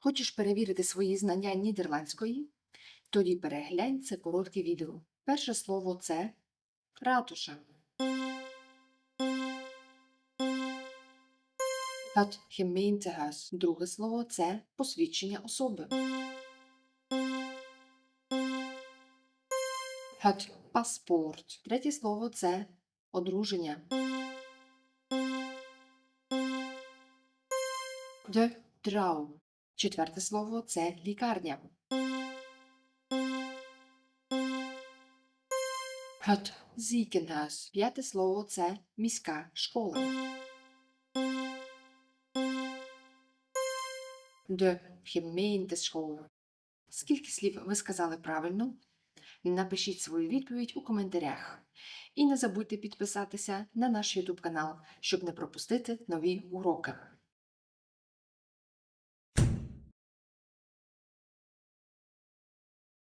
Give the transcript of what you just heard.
Хочеш перевірити свої знання нідерландської? Тоді переглянь це коротке відео. Перше слово це ратуша. Het gemeentehuis. Друге слово це посвідчення особи. Het paspoort. Третє слово це одруження. De trouw. Четверте слово це лікарня. Ziekenhuis. П'яте слово це міська школа. De gemeenteschool. Скільки слів ви сказали правильно? Напишіть свою відповідь у коментарях. І не забудьте підписатися на наш YouTube канал, щоб не пропустити нові уроки.